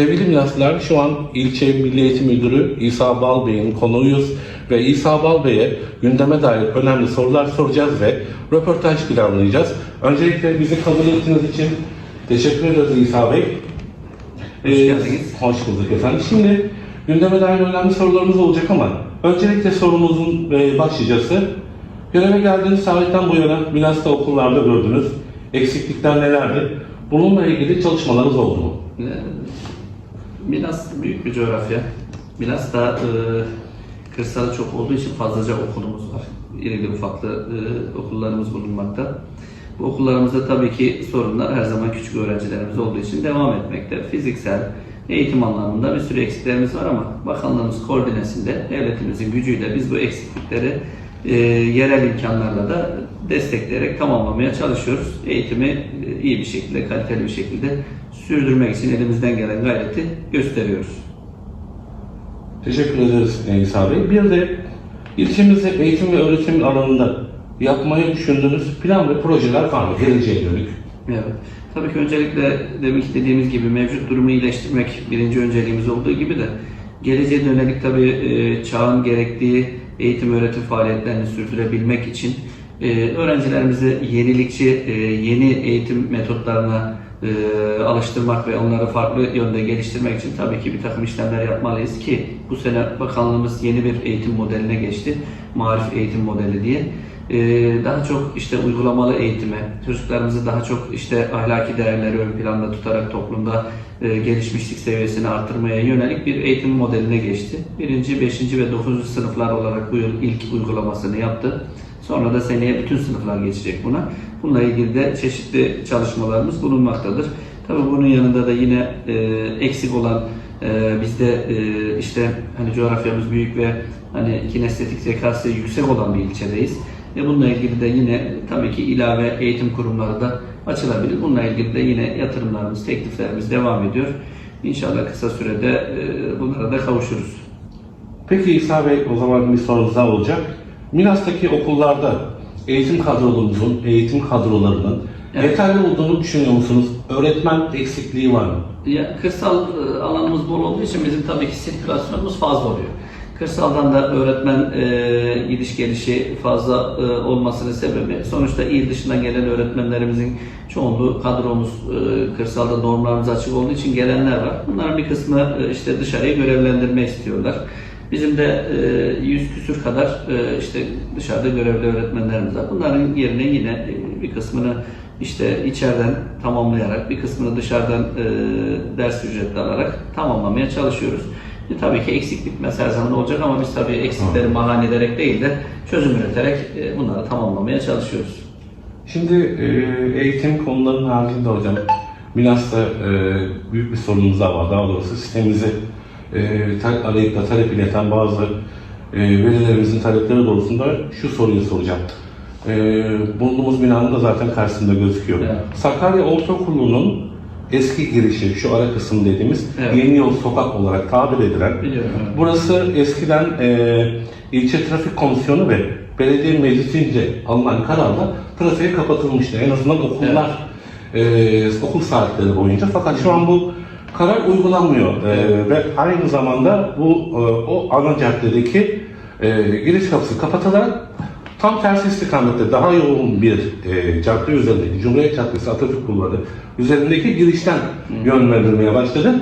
Sevgili miraslar, şu an ilçe Milli Eğitim Müdürü İsa Bal Bey'in konuğuyuz ve İsa Bal Bey'e gündeme dair önemli sorular soracağız ve röportaj planlayacağız. Öncelikle bizi kabul ettiğiniz için teşekkür ederiz İsa Bey. Hoş Ee, geldiniz. Hoş bulduk efendim. Şimdi gündeme dair önemli sorularımız olacak ama öncelikle sorumuzun e, başlıcası göreve geldiğiniz tarihten bu yana Milas'ta okullarda gördünüz. Eksiklikler nelerdi? Bununla ilgili çalışmalarınız oldu mu? Milas büyük bir coğrafya. Milas da e, kırsalı çok olduğu için fazlaca okulumuz var. İrili ufaklı e, okullarımız bulunmakta. Bu okullarımızda tabii ki sorunlar her zaman küçük öğrencilerimiz olduğu için devam etmekte. Fiziksel, eğitim anlamında bir sürü eksiklerimiz var ama bakanlığımız koordinesinde devletimizin gücüyle biz bu eksiklikleri e, yerel imkanlarla da destekleyerek tamamlamaya çalışıyoruz. Eğitimi e, iyi bir şekilde, kaliteli bir şekilde sürdürmek için elimizden gelen gayreti gösteriyoruz. Teşekkür ederiz İsa Bey. Bir de ilçemizde eğitim ve öğretim alanında yapmayı düşündüğünüz plan ve projeler var mı? Geleceğe dönük. Evet. Tabii ki öncelikle demek ki dediğimiz gibi mevcut durumu iyileştirmek birinci önceliğimiz olduğu gibi de geleceğe dönelik tabii e, çağın gerektiği eğitim öğretim faaliyetlerini sürdürebilmek için e, öğrencilerimizi yenilikçi, e, yeni eğitim metotlarına e, alıştırmak ve onları farklı yönde geliştirmek için tabii ki bir takım işlemler yapmalıyız ki bu sene bakanlığımız yeni bir eğitim modeline geçti. Marif eğitim modeli diye. Ee, daha çok işte uygulamalı eğitime, çocuklarımızı daha çok işte ahlaki değerleri ön planda tutarak toplumda e, gelişmişlik seviyesini artırmaya yönelik bir eğitim modeline geçti. Birinci, beşinci ve dokuzuncu sınıflar olarak bu yıl ilk uygulamasını yaptı. Sonra da seneye bütün sınıflar geçecek buna. Bununla ilgili de çeşitli çalışmalarımız bulunmaktadır. Tabii bunun yanında da yine e, eksik olan e, bizde işte hani coğrafyamız büyük ve hani kinestetik zekası yüksek olan bir ilçedeyiz. E bununla ilgili de yine tabii ki ilave eğitim kurumları da açılabilir. Bununla ilgili de yine yatırımlarımız, tekliflerimiz devam ediyor. İnşallah kısa sürede e, bunlara da kavuşuruz. Peki İsa Bey o zaman bir sorumuz daha olacak. Milas'taki okullarda eğitim kadrolarımızın, eğitim kadrolarının Evet. yeterli olduğunu düşünüyor musunuz? Öğretmen eksikliği var mı? Ya, kırsal e, alanımız bol olduğu için bizim tabii ki sirkülasyonumuz fazla oluyor. Kırsaldan da öğretmen e, gidiş gelişi fazla e, olmasının sebebi sonuçta il dışından gelen öğretmenlerimizin çoğunluğu kadromuz e, kırsalda normlarımız açık olduğu için gelenler var. Bunların bir kısmı e, işte dışarıya görevlendirme istiyorlar. Bizim de e, 100 küsür kadar e, işte dışarıda görevli öğretmenlerimiz var. Bunların yerine yine e, bir kısmını işte içeriden tamamlayarak bir kısmını dışarıdan e, ders ücretli alarak tamamlamaya çalışıyoruz. E, tabii ki eksik bitmez her zaman olacak ama biz tabii eksikleri bahane ederek değil de çözüm üreterek e, bunları tamamlamaya çalışıyoruz. Şimdi e, eğitim konularının haricinde hocam Milas'ta e, büyük bir sorunumuz var. Daha doğrusu sistemimizi e, tal- arayıp da talep ileten bazı e, velilerimizin talepleri doğrultusunda şu soruyu soracağım. E, bulunduğumuz binanın da zaten karşısında gözüküyor. Evet. Sakarya Ortaokulu'nun eski girişi, şu ara kısım dediğimiz Evet. Yeni Yol Sokak olarak tabir edilen Biliyorum. evet. Burası eskiden e, ilçe trafik komisyonu ve belediye meclisince alınan kararla trafiğe kapatılmıştı. En azından okullar e, okul saatleri boyunca. Fakat şu an bu karar uygulanmıyor E, ve aynı zamanda bu e, o ana caddedeki e, giriş kapısı kapatılarak tam tersi istikamette daha yoğun bir e, cadde üzerindeki Cumhuriyet Caddesi Atatürk Bulvarı üzerindeki girişten yön verilmeye başladı.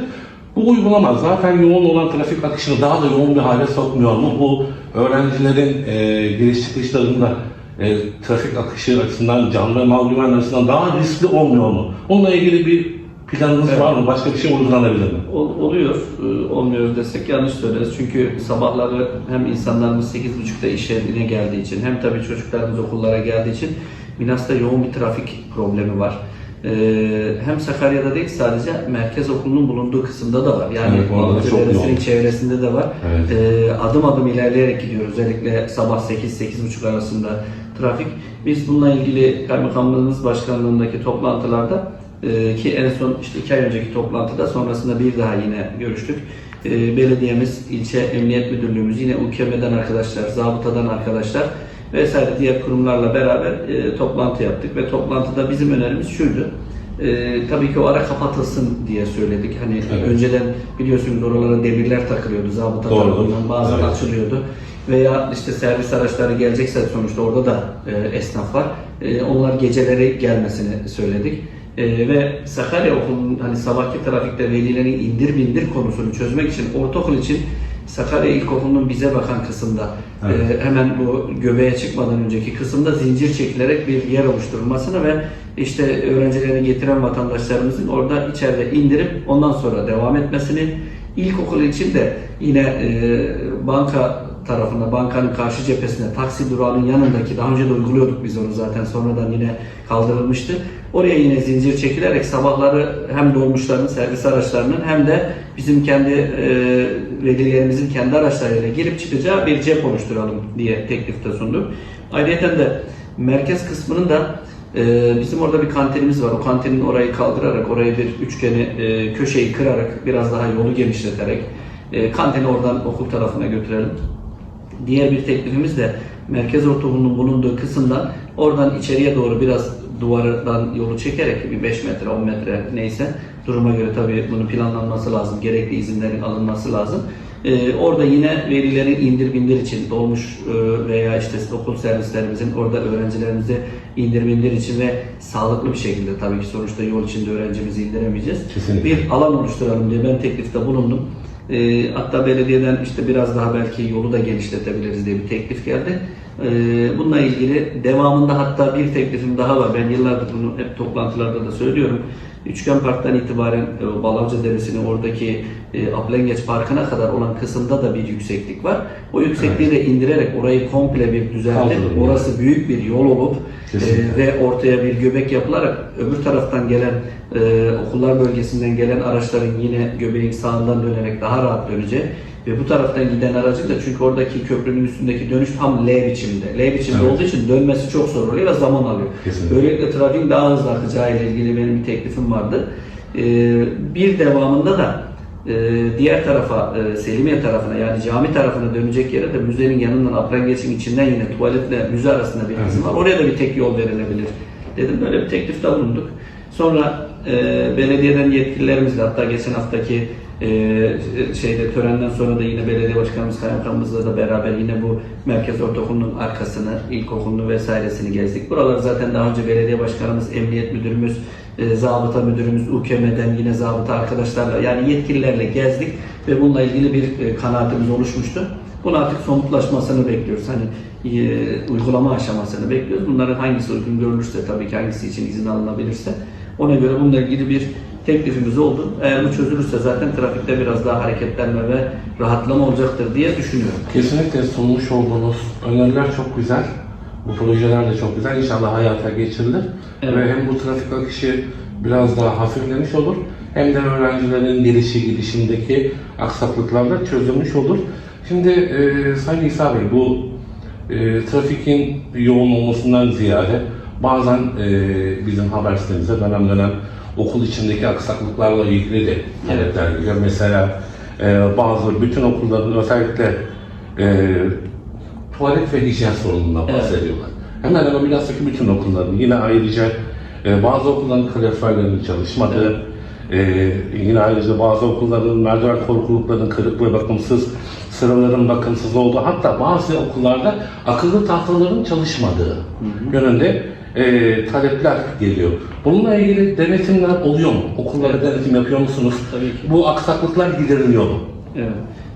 Bu uygulama zaten yoğun olan trafik akışını daha da yoğun bir hale sokmuyor mu? Bu öğrencilerin e, giriş çıkışlarında e, trafik akışı açısından, can ve mal güvenliği açısından daha riskli olmuyor mu? Onunla ilgili bir planınız Evet. var mı? Başka bir şey uygulanabilir mi? Ol- oluyor, e, olmuyor desek yanlış söyleriz. Çünkü sabahları hem insanlarımız 8.30'da iş yerine geldiği için hem tabii çocuklarımız okullara geldiği için Milas'ta yoğun bir trafik problemi var. E, hem Sakarya'da değil sadece merkez okulunun bulunduğu kısımda da var. Yani Evet, yoğun. çevresinde de var. Evet. E, adım adım ilerleyerek gidiyoruz. Özellikle sabah 8-8.30 arasında trafik. Biz bununla ilgili Kaymakamlığımız Başkanlığındaki toplantılarda e, ki en son işte iki ay önceki toplantıda sonrasında bir daha yine görüştük. E, belediyemiz, ilçe emniyet müdürlüğümüz, yine UKM'den arkadaşlar, zabıtadan arkadaşlar vesaire diğer kurumlarla beraber e, toplantı yaptık ve toplantıda bizim önerimiz şuydu. e, tabii ki o ara kapatılsın diye söyledik. Hani Evet. önceden biliyorsunuz oralara demirler takılıyordu zabıta Doğrudur. tarafından bazen Evet. açılıyordu. Veya işte servis araçları gelecekse sonuçta orada da e, esnaf var. E, onlar geceleri gelmesini söyledik. E, ve Sakarya Okulu'nun hani sabahki trafikte velilerin indir bindir konusunu çözmek için ortaokul için Sakarya İlkokulu'nun bize bakan kısımda Evet. e, hemen bu göbeğe çıkmadan önceki kısımda zincir çekilerek bir yer oluşturulmasını ve işte öğrencilerini getiren vatandaşlarımızın orada içeride indirip ondan sonra devam etmesini ilkokul için de yine e, banka tarafında bankanın karşı cephesine taksi durağının yanındaki daha önce de uyguluyorduk biz onu zaten sonradan yine kaldırılmıştı. Oraya yine zincir çekilerek sabahları hem dolmuşların servis araçlarının hem de bizim kendi e, velilerimizin kendi araçlarıyla girip çıkacağı bir cep oluşturalım diye teklifte sunduk. Ayrıca de merkez kısmının da e, bizim orada bir kantinimiz var. O kantinin orayı kaldırarak, orayı bir üçgeni, e, köşeyi kırarak, biraz daha yolu genişleterek e, kantini oradan okul tarafına götürelim. Diğer bir teklifimiz de merkez ortaokulunun bulunduğu kısımdan oradan içeriye doğru biraz duvardan yolu çekerek bir 5 metre 10 metre neyse duruma göre tabii bunun planlanması lazım. Gerekli izinlerin alınması lazım. Ee, orada yine velilerin indir bindir için dolmuş e, veya işte okul servislerimizin orada öğrencilerimizi indir bindir için ve sağlıklı bir şekilde tabii ki sonuçta yol içinde öğrencimizi indiremeyeceğiz. Kesinlikle. Bir alan oluşturalım diye ben teklifte bulundum. Ee, hatta belediyeden işte biraz daha belki yolu da genişletebiliriz diye bir teklif geldi. Ee, bununla ilgili devamında hatta bir teklifim daha var. Ben yıllardır bunu hep toplantılarda da söylüyorum. Üçgen Park'tan itibaren e, o Balavcı Deresi'nin oradaki e, Aplengeç Parkı'na kadar olan kısımda da bir yükseklik var. O yüksekliği de indirerek orayı komple bir düzenleyip orası büyük bir yol olup Kesinlikle. e, ve ortaya bir göbek yapılarak öbür taraftan gelen e, okullar bölgesinden gelen araçların yine göbeğin sağından dönerek daha rahat döneceği ve bu taraftan giden aracın da çünkü oradaki köprünün üstündeki dönüş tam L biçimde. L biçimde Evet. olduğu için dönmesi çok zor oluyor ve zaman alıyor. Kesinlikle. Böylelikle trafiğin daha hızlı akacağı ile ilgili benim bir teklifim vardı. E, bir devamında da e, diğer tarafa, e, Selimiye tarafına yani cami tarafına dönecek yere de müzenin yanından Aprengeç'in içinden yine tuvaletle müze arasında bir kısım var. Oraya da bir tek yol verilebilir dedim. Böyle bir teklifte bulunduk. Sonra e, belediyeden yetkililerimizle hatta geçen haftaki e, şeyde törenden sonra da yine belediye başkanımız kaymakamımızla da beraber yine bu merkez ortaokulunun arkasını, ilkokulunu vesairesini gezdik. Buraları zaten daha önce belediye başkanımız, emniyet müdürümüz, e, zabıta müdürümüz, UKM'den yine zabıta arkadaşlarla yani yetkililerle gezdik ve bununla ilgili bir e, kanaatimiz oluşmuştu. Bunu artık somutlaşmasını bekliyoruz. Hani e, uygulama aşamasını bekliyoruz. Bunların hangisi uygun görülürse tabii ki hangisi için izin alınabilirse ona göre bununla ilgili bir teklifimiz oldu. Eğer bu çözülürse zaten trafikte biraz daha hareketlenme ve rahatlama olacaktır diye düşünüyorum. Kesinlikle sunmuş olduğunuz öneriler çok güzel. Bu projeler de çok güzel. İnşallah hayata geçirilir. Evet. Ve hem bu trafik akışı biraz daha hafiflemiş olur. Hem de öğrencilerin gelişi gidişindeki aksaklıklar da çözülmüş olur. Şimdi e, Sayın İsa Bey bu e, trafikin yoğun olmasından ziyade bazen e, bizim haber sitemize dönem dönem okul içindeki aksaklıklarla ilgili de talepler geliyor. Mesela e, bazı bütün okulların özellikle e, tuvalet ve hijyen sorunundan Evet. bahsediyorlar. Hemen hemen bilhassa bütün okulların yine ayrıca e, bazı okulların kaloriferlerinin çalışmadığı, e, yine ayrıca bazı okulların merdiven korkuluklarının kırık ve bakımsız, sıraların bakımsız olduğu, hatta bazı okullarda akıllı tahtaların çalışmadığı yönünde e, talepler geliyor. Bununla ilgili denetimler oluyor mu? Okullara denetim yapıyor musunuz? Tabii ki. Bu aksaklıklar gideriliyor mu? Evet.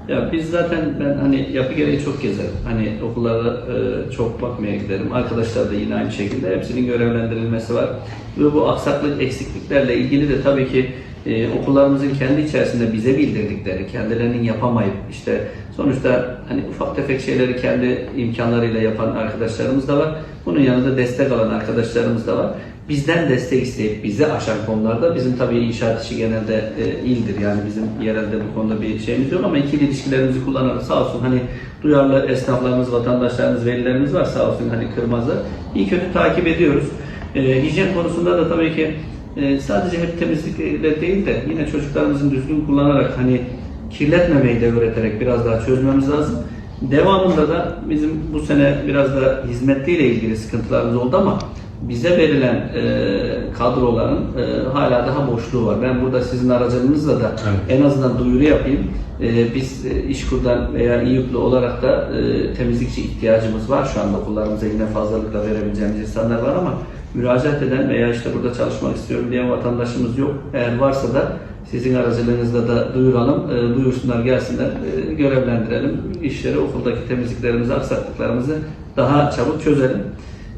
Ya biz zaten ben hani yapı gereği çok gezerim. Hani okullara e, çok bakmaya giderim. Arkadaşlar da yine aynı şekilde hepsinin görevlendirilmesi var. Ve bu aksaklık, eksikliklerle ilgili de tabii ki e, okullarımızın kendi içerisinde bize bildirdikleri, kendilerinin yapamayıp işte sonuçta hani ufak tefek şeyleri kendi imkanlarıyla yapan arkadaşlarımız da var. Bunun yanında destek alan arkadaşlarımız da var. Bizden destek isteyip bize aşan konularda bizim tabii inşaat işi genelde e, ildir yani bizim yerelde bu konuda bir şeyimiz yok ama ikili ilişkilerimizi kullanarak sağ olsun hani duyarlı esnaflarımız, vatandaşlarımız, velilerimiz var sağ olsun hani kırmazı. İyi kötü takip ediyoruz. E, hijyen konusunda da tabii ki e, sadece hep temizlikle değil de yine çocuklarımızın düzgün kullanarak hani kirletmemeyi de öğreterek biraz daha çözmemiz lazım. Devamında da bizim bu sene biraz da hizmetliyle ilgili sıkıntılarımız oldu ama bize verilen e, kadroların e, hala daha boşluğu var. Ben burada sizin aracılığınızla da Evet. en azından duyuru yapayım. E, biz e, İşkur'dan veya İYUK'lu olarak da e, temizlikçi ihtiyacımız var. Şu anda okullarımıza yine fazlalıkla verebileceğimiz insanlar var ama müracaat eden veya işte burada çalışmak istiyorum diyen vatandaşımız yok. Eğer varsa da sizin aracılığınızla da duyuralım, e, buyursunlar gelsinler, e, görevlendirelim. İşleri, okuldaki temizliklerimizi, aksaklıklarımızı daha çabuk çözelim.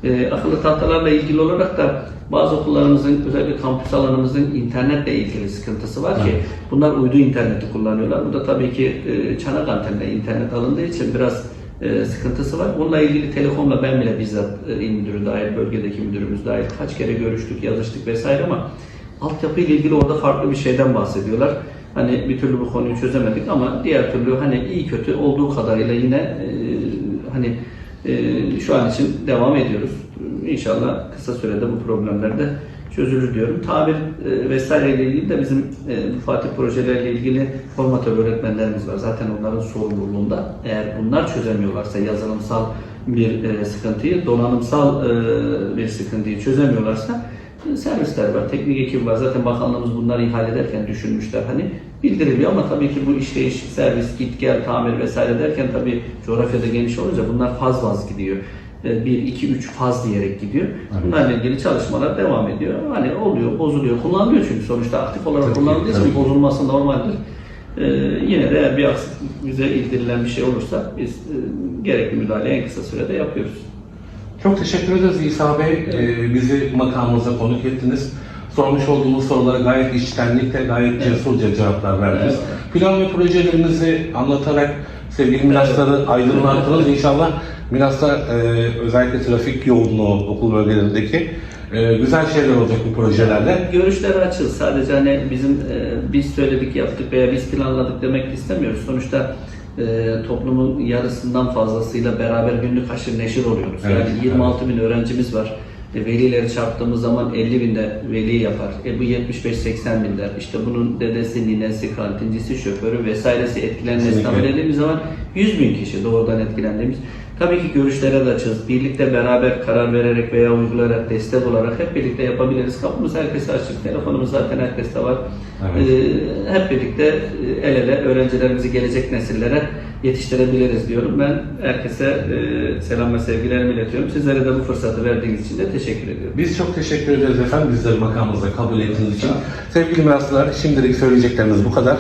E, akıllı tahtalarla ilgili olarak da bazı okullarımızın, özellikle kampüs alanımızın internetle ilgili sıkıntısı var ki Evet. bunlar uydu interneti kullanıyorlar. Bu da tabii ki e, çanak antenle internet alındığı için biraz e, sıkıntısı var. Bununla ilgili telekomla ben bile bizzat e, il müdürü dahil, bölgedeki müdürümüz dahil kaç kere görüştük, yazıştık vesaire ama altyapı ile ilgili orada farklı bir şeyden bahsediyorlar. Hani bir türlü bu konuyu çözemedik ama diğer türlü hani iyi kötü olduğu kadarıyla yine e, hani e, şu an için devam ediyoruz. İnşallah kısa sürede bu problemler de çözülür diyorum. Tabir e, vesaire ile ilgili de bizim e, Fatih projelerle ilgili formatör öğretmenlerimiz var. Zaten onların sorumluluğunda. Eğer bunlar çözemiyorlarsa yazılımsal bir e, sıkıntıyı, donanımsal e, bir sıkıntıyı çözemiyorlarsa servisler var, teknik ekip var. Zaten bakanlığımız bunları ihale ederken düşünmüşler. Hani bildiriliyor ama tabii ki bu işleyiş, servis, git gel, tamir vesaire derken tabii coğrafyada geniş olunca bunlar faz faz gidiyor. 1, 2, 3 faz diyerek gidiyor. Bunlarla ilgili çalışmalar devam ediyor. Hani oluyor, bozuluyor, kullanılıyor çünkü sonuçta aktif olarak Tabii kullanıldığı için bozulması normaldir. Ee, yine de eğer bir aksaklık bize ilgilenen bir şey olursa biz e, gerekli müdahaleyi en kısa sürede yapıyoruz. Çok teşekkür ederiz İsa Bey. Ee, bizi makamımıza konuk ettiniz. Sormuş olduğumuz sorulara gayet içtenlikle, gayet cesurca cevaplar verdiniz. Plan ve projelerinizi anlatarak sevgili Milasları aydınlattınız. İnşallah Milas'ta e, özellikle trafik yoğunluğu okul bölgelerindeki e, güzel şeyler olacak bu projelerle. Görüşleri açıl. Sadece hani bizim e, biz söyledik yaptık veya biz planladık demek istemiyoruz. Sonuçta e, toplumun yarısından fazlasıyla beraber günlük haşır neşir oluyoruz. Evet, yani 26 bin öğrencimiz var. E, velileri çarptığımız zaman 50 binde veli yapar. E, bu 75-80 bin der. İşte bunun dedesi, ninesi, kantincisi, şoförü vesairesi etkilenmesi tahmin dediğimiz zaman 100 bin kişi doğrudan etkilendiğimiz. Tabii ki görüşlere de açığız. Birlikte beraber karar vererek veya uygulayarak, destek olarak hep birlikte yapabiliriz. Kapımız herkese açık. Telefonumuz zaten herkeste var. Evet. Ee, hep birlikte e, el ele öğrencilerimizi gelecek nesillere yetiştirebiliriz diyorum. Ben herkese e, selam ve sevgilerimi iletiyorum. Sizlere de bu fırsatı verdiğiniz için de teşekkür ediyorum. Biz çok teşekkür ederiz efendim bizleri makamımıza kabul ettiğiniz için. Sevgili Milaslılar şimdilik söyleyeceklerimiz bu kadar.